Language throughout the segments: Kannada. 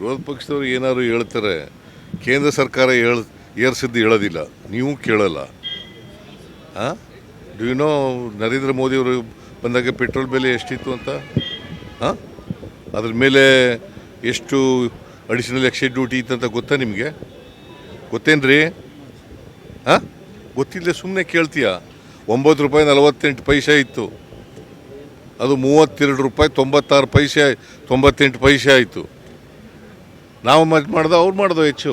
ವಿರೋಧ ಪಕ್ಷದವ್ರು ಏನಾದ್ರು ಹೇಳ್ತಾರೆ, ಕೇಂದ್ರ ಸರ್ಕಾರ ಹೇಳ್ ಏರ್ಸಿದ್ದು ಹೇಳೋದಿಲ್ಲ, ನೀವು ಕೇಳಲ್ಲ. ಹಾಂ ಡು ಯು ನೋ ನರೇಂದ್ರ ಮೋದಿಯವರು ಬಂದಾಗ ಪೆಟ್ರೋಲ್ ಬೆಲೆ ಎಷ್ಟಿತ್ತು ಅಂತ? ಹಾಂ ಅದ್ರ ಮೇಲೆ ಎಷ್ಟು ಅಡಿಷನಲ್ ಎಕ್ಸೈಸ್ ಡ್ಯೂಟಿ ಇತ್ತು ಅಂತ ಗೊತ್ತಾ ನಿಮಗೆ? ಗೊತ್ತೇನ್ರಿ? ಹಾಂ ಗೊತ್ತಿಲ್ಲ ಸುಮ್ಮನೆ ಕೇಳ್ತೀಯ? ಒಂಬತ್ತು ರೂಪಾಯಿ ನಲವತ್ತೆಂಟು ಪೈಸೆ ಇತ್ತು. ಅದು ಮೂವತ್ತೆರಡು ರೂಪಾಯಿ ತೊಂಬತ್ತಾರು ಪೈಸೆ ತೊಂಬತ್ತೆಂಟು ಪೈಸೆ ಆಯಿತು. ನಾವು ಮತ್ತೆ ಮಾಡ್ದ, ಅವ್ರು ಮಾಡ್ದೋ ಹೆಚ್ಚು.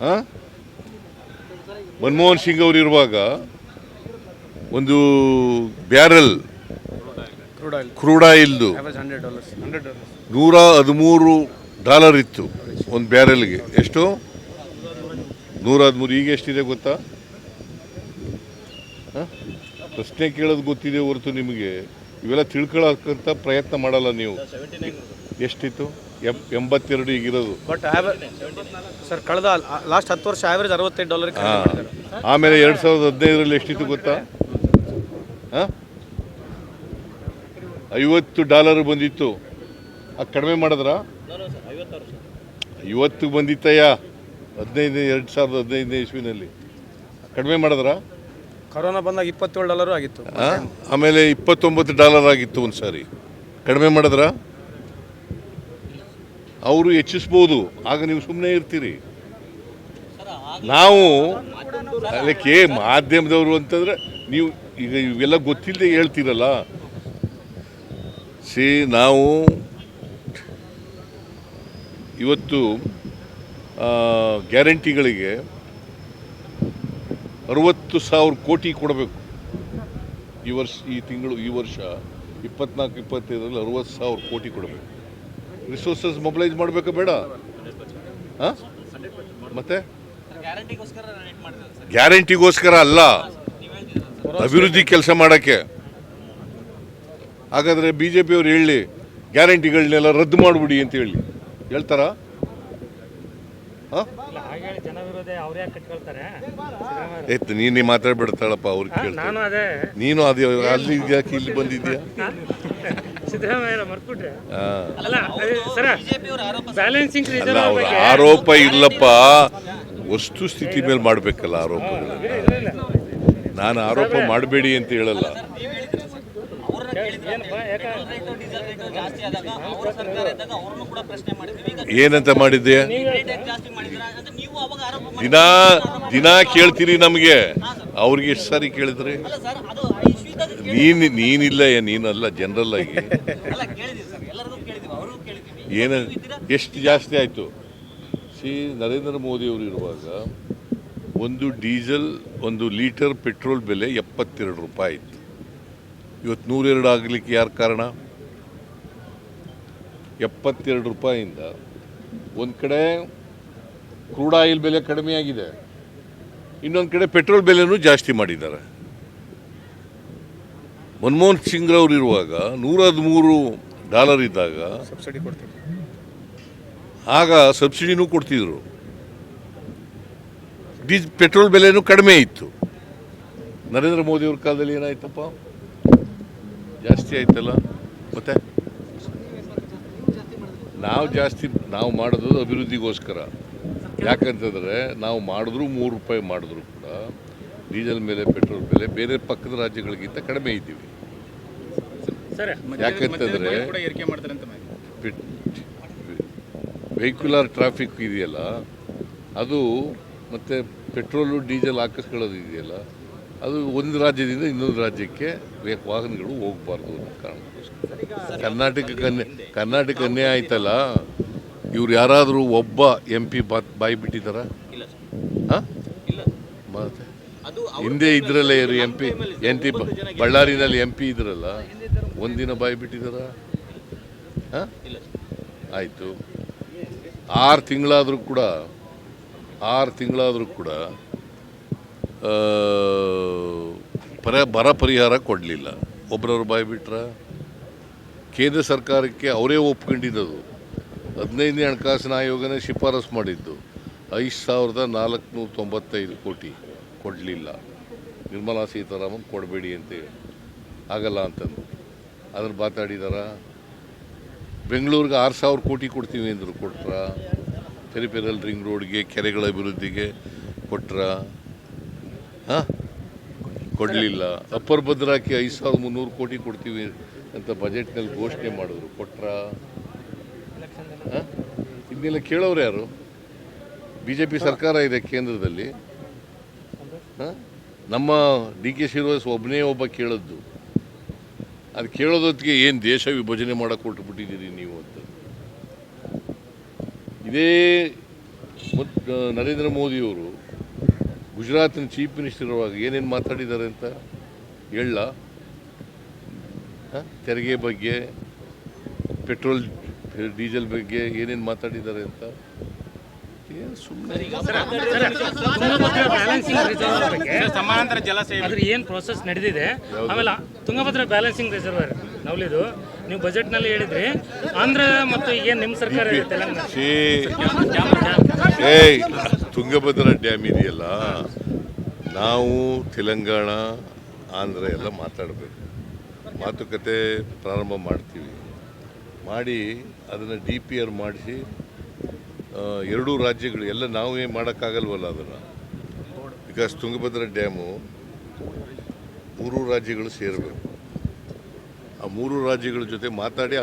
ಹಾಂ? ಮನಮೋಹನ್ ಸಿಂಗ್ ಅವರು ಇರುವಾಗ ಒಂದು ಬ್ಯಾರಲ್, ಕ್ರೂಡ್ ಆಯಿಲ್ ಕ್ರೂಡ್ ಆಯಿಲ್ದು. ನೂರ ಹದಿಮೂರು ಡಾಲರ್ ಇತ್ತು ಒಂದು ಬ್ಯಾರಲ್ಗೆ. ಎಷ್ಟು? ನೂರ ಹದಿಮೂರು. ಈಗ ಎಷ್ಟಿದೆ ಗೊತ್ತಾ? ಪ್ರಶ್ನೆ ಕೇಳೋದು ಗೊತ್ತಿದೆ ಹೊರತು ನಿಮಗೆ. ಇವೆಲ್ಲ ತಿಳ್ಕೊಳ್ಳೋಕ್ಕಂತ ಪ್ರಯತ್ನ ಮಾಡಲ್ಲ ನೀವು. ಎಷ್ಟಿತ್ತು? ಎಂಬತ್ತೆರಡು ಈಗಿರೋದು. ಬಟ್ ಸರ್ ಕಳೆದ ಲಾಸ್ಟ್ ಹತ್ತು ವರ್ಷ ಆವರೇಜ್ ಅರವತ್ತೈದು ಡಾಲರ್ ಆಮೇಲೆ ಎರಡು ಸಾವಿರದ ಹದಿನೈದರಲ್ಲಿ ಎಷ್ಟಿತ್ತು ಗೊತ್ತಾ? ಐವತ್ತು ಡಾಲರ್ ಬಂದಿತ್ತು. ಅದು ಕಡಿಮೆ ಮಾಡಿದ್ರಾ? ಐವತ್ತು ಬಂದಿತ್ತಯ್ಯ. ಹದಿನೈದು ಎರಡು ಸಾವಿರದ ಹದಿನೈದನೇ ಇಸ್ವಿನಲ್ಲಿ. ಕಡಿಮೆ ಮಾಡಿದ್ರಾ? ಕರೋನಾ ಬಂದಾಗ ಇಪ್ಪತ್ತೇಳು ಡಾಲರು ಆಗಿತ್ತು. ಆ? ಆಮೇಲೆ ಇಪ್ಪತ್ತೊಂಬತ್ತು ಡಾಲರ್ ಆಗಿತ್ತು ಒಂದು ಸಾರಿ ಕಡಿಮೆ ಮಾಡಿದ್ರ? ಅವರು ಹೆಚ್ಚಿಸ್ಬೋದು. ಆಗ ನೀವು ಸುಮ್ಮನೆ ಇರ್ತೀರಿ. ನಾವು ಅದಕ್ಕೆ ಮಾಧ್ಯಮದವರು ಅಂತಂದ್ರೆ ನೀವು ಈಗ ಇವೆಲ್ಲ ಗೊತ್ತಿಲ್ಲದೆ ಹೇಳ್ತೀರಲ್ಲ. ಸಿ, ನಾವು ಇವತ್ತು ಗ್ಯಾರಂಟಿಗಳಿಗೆ ಅರವತ್ತು ಸಾವಿರ ಕೋಟಿ ಕೊಡಬೇಕು. ಈ ವರ್ಷ, ಈ ತಿಂಗಳು, ಈ ವರ್ಷ ಇಪ್ಪತ್ನಾಲ್ಕು, ಇಪ್ಪತ್ತೈದರಲ್ಲಿ ಅರವತ್ತು ಸಾವಿರ ಕೋಟಿ ಕೊಡಬೇಕು. ರಿಸೋರ್ಸಸ್ ಮೊಬಿಲೈಸ್ ಮಾಡಬೇಕಾ ಬೇಡ. ಹಾಂ? ಮತ್ತೆ? ಗ್ಯಾರಂಟಿಗೋಸ್ಕರ ಅಲ್ಲ. ಅಭಿವೃದ್ಧಿ ಕೆಲಸ ಮಾಡೋಕ್ಕೆ. ಹಾಗಾದರೆ ಬಿ ಜೆ ಪಿಯವ್ರು ಹೇಳಿ ಗ್ಯಾರಂಟಿಗಳನ್ನೆಲ್ಲ ರದ್ದು ಮಾಡಿಬಿಡಿ ಅಂತ ಹೇಳಿ. ಹೇಳ್ತಾರಾ? ಏತ್ ನೀನೇ ಮಾತಾಡ್ಬಿಡ್ತಾಳಪ್ಪ ಅವ್ರಿಗೆ ಕೇಳ್ತಾರೆ ನಾನು ಅದೇ. ನೀನು ಅದೇ ಅಲ್ಲಿ ಯಾಕೆ ಇಲ್ಲಿ ಬಂದಿದ್ಯಾ? ಅಲ್ಲ ಅವ್ರ ಆರೋಪ ಇಲ್ಲಪ್ಪ. ವಸ್ತು ಸ್ಥಿತಿ ಮೇಲೆ ಮಾಡಬೇಕಲ್ಲ ಆರೋಪ ನಾನು ಆರೋಪ ಮಾಡಬೇಡಿ ಅಂತ ಹೇಳಲ್ಲ. ಏನಪ್ಪ ಯಾಕೆ? ಜಾಸ್ತಿ ಆದಾಗ ಅವರ ಸರ್ಕಾರ ಇದ್ದಾಗ ಅವ್ರನ್ನು ಕೂಡ ಪ್ರಶ್ನೆ ಮಾಡಿದ್ವಿ. ಈಗ ಏನಂತ ಮಾಡಿದ್ದೆ? ದಿನಾ ದಿನಾ ಕೇಳ್ತೀರಿ ನಮಗೆ. ಅವ್ರಿಗೆ ಎಷ್ಟು ಸಾರಿ ಕೇಳಿದ್ರಿ? ನೀನ್ ನೀನಿಲ್ಲ ಏ, ನೀನಲ್ಲ ಜನರಲ್ ಆಗಿ. ಏನ ಎಷ್ಟು ಜಾಸ್ತಿ ಆಯಿತು? ಸಿ ನರೇಂದ್ರ ಮೋದಿಯವರು ಇರುವಾಗ ಒಂದು ಡೀಸೆಲ್ ಒಂದು ಲೀಟರ್ ಪೆಟ್ರೋಲ್ ಬೆಲೆ ಎಪ್ಪತ್ತೆರಡು ರೂಪಾಯಿ ಇತ್ತು. ಇವತ್ತು ನೂರೆರಡು ಆಗಲಿಕ್ಕೆ ಯಾರು ಕಾರಣ? ಎಪ್ಪತ್ತೆರಡು ರೂಪಾಯಿಂದ ಒಂದು ಕಡೆ ಕ್ರೂಡ್ ಆಯಿಲ್ ಬೆಲೆ ಕಡಿಮೆ ಆಗಿದೆ ಇನ್ನೊಂದು ಕಡೆ ಪೆಟ್ರೋಲ್ ಬೆಲೆನೂ ಜಾಸ್ತಿ ಮಾಡಿದ್ದಾರೆ. ಮನಮೋಹನ್ ಸಿಂಗ್ರವ್ರು ಇರುವಾಗ ನೂರ ಹದಿಮೂರು ಡಾಲರ್ ಇದ್ದಾಗ ಸಬ್ಸಿಡಿ ಕೊಡ್ತಿದ್ರು. ಆಗ ಸಬ್ಸಿಡಿನೂ ಕೊಡ್ತಿದ್ರು. ಡೀಸ್ ಪೆಟ್ರೋಲ್ ಬೆಲೆನೂ ಕಡಿಮೆ ಇತ್ತು. ನರೇಂದ್ರ ಮೋದಿ ಅವ್ರ ಕಾಲದಲ್ಲಿ ಏನಾಯ್ತಪ್ಪ? ಜಾಸ್ತಿ ಆಯ್ತಲ್ಲ? ಮತ್ತೆ? ನಾವು ಜಾಸ್ತಿ ನಾವು ಮಾಡೋದು ಅಭಿವೃದ್ಧಿಗೋಸ್ಕರ. ಯಾಕಂತಂದರೆ ನಾವು ಮಾಡಿದ್ರು ಮೂರು ರೂಪಾಯಿ ಮಾಡಿದ್ರು ಕೂಡ. ಡೀಸೆಲ್ ಮೇಲೆ ಪೆಟ್ರೋಲ್ ಬೆಲೆ ಬೇರೆ ಪಕ್ಕದ ರಾಜ್ಯಗಳಿಗಿಂತ ಕಡಿಮೆ ಇದ್ದೀವಿ. ಯಾಕಂತಂದರೆ ವೆಹಿಕ್ಯುಲರ್ ಟ್ರಾಫಿಕ್ ಇದೆಯಲ್ಲ ಅದು ಮತ್ತು ಪೆಟ್ರೋಲು ಡೀಸೆಲ್ ಹಾಕಿಸ್ಕೊಳ್ಳೋದು ಇದೆಯಲ್ಲ ಅದು ಒಂದು ರಾಜ್ಯದಿಂದ ಇನ್ನೊಂದು ರಾಜ್ಯಕ್ಕೆ ವಾಹನಗಳು ಹೋಗಬಾರ್ದು ಅನ್ನೋ ಕಾರಣಕ್ಕೋಸ್ಕರ. ಕರ್ನಾಟಕಕ್ಕೆ ಅನ್ಯ ಕರ್ನಾಟಕ ಅನ್ಯಾಯ ಆಯ್ತಲ್ಲ ಇವ್ರು ಯಾರಾದರೂ ಒಬ್ಬ ಎಂ ಪಿ ಬಾಯಿ ಬಿಟ್ಟಿದ್ದಾರ ಇಲ್ಲ ಸರ್ ಹಾಂ ಇಲ್ಲ ಮತ್ತೆ ಅದು ಹಿಂದೆ ಇದ್ರಲ್ಲ ಇವರು ಎಂ ಪಿ ಎನ್ ಟಿ ಬಳ್ಳಾರಿನಲ್ಲಿ ಎಂ ಪಿ ಇದ್ರಲ್ಲ ಒಂದಿನ ಬಾಯಿ ಬಿಟ್ಟಿದ್ದಾರ ಸರ್. ಆಯಿತು. ಆರು ತಿಂಗಳಾದರೂ ಕೂಡ ಆರು ತಿಂಗಳಾದರೂ ಕೂಡ ಪರ ಬರ ಪರಿಹಾರ ಕೊಡಲಿಲ್ಲ. ಒಬ್ಬರವ್ರು ಬಾಯಿ ಬಿಟ್ರ? ಕೇಂದ್ರ ಸರ್ಕಾರಕ್ಕೆ ಅವರೇ ಒಪ್ಕೊಂಡಿದ್ದದು. ಹದಿನೈದನೇ ಹಣಕಾಸಿನ ಆಯೋಗನೇ ಶಿಫಾರಸು ಮಾಡಿದ್ದು. ಐದು ಸಾವಿರದ ನಾಲ್ಕುನೂರ ತೊಂಬತ್ತೈದು ಕೋಟಿ. ಕೊಡಲಿಲ್ಲ. ನಿರ್ಮಲಾ ಸೀತಾರಾಮನ್ ಕೊಡಬೇಡಿ ಅಂತೇಳಿ ಆಗಲ್ಲ ಅಂತಂದು ಅದ್ರ ಮಾತಾಡಿದಾರ, ಬೆಂಗಳೂರಿಗೆ ಆರು ಸಾವಿರ ಕೋಟಿ ಕೊಡ್ತೀವಿ ಅಂದರು. ಕೊಟ್ರ ಪೆರಿಪೆರಲ್ ರಿಂಗ್ ರೋಡ್ಗೆ ಕೆರೆಗಳ ಅಭಿವೃದ್ಧಿಗೆ ಕೊಟ್ರ. ಹಾಂ? ಕೊಡಲಿಲ್ಲ. ಅಪ್ಪರ್ ಭದ್ರಾಕ್ಕೆ ಐದು ಸಾವಿರದ ಮುನ್ನೂರು ಕೋಟಿ ಕೊಡ್ತೀವಿ ಅಂತ ಬಜೆಟ್ನಲ್ಲಿ ಘೋಷಣೆ ಮಾಡಿದ್ರು. ಕೊಟ್ರ? ಇನ್ನೆಲ್ಲ ಕೇಳೋರು ಯಾರು? ಬಿ ಜೆ ಪಿ ಸರ್ಕಾರ ಇದೆ ಕೇಂದ್ರದಲ್ಲಿ? ನಮ್ಮ ಡಿ ಕೆ ಶ್ರೀನಿವಾಸ್ ಒಬ್ಬನೇ ಒಬ್ಬ ಕೇಳದ್ದು. ಅದು ಕೇಳೋದೊತ್ತಿಗೆ ಏನು ದೇಶ ವಿಭಜನೆ ಮಾಡಕ್ಕೆ ಕೊಟ್ಟುಬಿಟ್ಟಿದ್ದೀರಿ ನೀವು ಅಂತ. ಇದೇ ನರೇಂದ್ರ ಮೋದಿಯವರು ಗುಜರಾತಿನ ಚೀಫ್ ಮಿನಿಸ್ಟರ್ ಇರುವಾಗ ಏನೇನು ಮಾತಾಡಿದ್ದಾರೆ ಅಂತ ಹೇಳ. ತೆರಿಗೆ ಬಗ್ಗೆ, ಪೆಟ್ರೋಲ್, ಡೀಸೆಲ್ ಬಗ್ಗೆ ಏನೇನು ಮಾತಾಡಿದ್ದಾರೆ ಅಂತ. ಏನು ಸುಮ್ಮನೆ ತುಂಗಭದ್ರಾ ಬ್ಯಾಲೆನ್ಸಿಂಗ್ ರಿಸರ್ವರ್ ಬಗ್ಗೆ ಸಮಾನಾಂತರ ಜಲಾಶಯ ಅದ್ರ ಏನು ಪ್ರೋಸೆಸ್ ನಡೆದಿದೆ ಆಮೇಲೆ ತುಂಗಭದ್ರಾ ಬ್ಯಾಲೆನ್ಸಿಂಗ್ ರಿಸರ್ವರ್ ನವಲಿದು. ನೀವು ಬಜೆಟ್ನಲ್ಲಿ ಹೇಳಿದ್ರಿ. ಆಂಧ್ರ ಮತ್ತು ಏನು ನಿಮ್ಮ ಸರ್ಕಾರ ತುಂಗಭದ್ರಾ ಡ್ಯಾಮ್ ಇದೆಯಲ್ಲ ನಾವು ತೆಲಂಗಾಣ ಆಂಧ್ರ ಎಲ್ಲ ಮಾತಾಡಬೇಕು. ಮಾತುಕತೆ ಪ್ರಾರಂಭ ಮಾಡ್ತೀವಿ. ಮಾಡಿ ಅದನ್ನು ಡಿ ಪಿ ಆರ್ ಮಾಡಿಸಿ ಎರಡೂ ರಾಜ್ಯಗಳು ಎಲ್ಲ ನಾವೇ ಮಾಡೋಕ್ಕಾಗಲ್ವಲ್ಲ ಅದನ್ನು? ಬಿಕಾಸ್ ತುಂಗಭದ್ರಾ ಡ್ಯಾಮು ಮೂರು ರಾಜ್ಯಗಳು ಸೇರಬೇಕು. ಆ ಮೂರು ರಾಜ್ಯಗಳ ಜೊತೆ ಮಾತಾಡಿ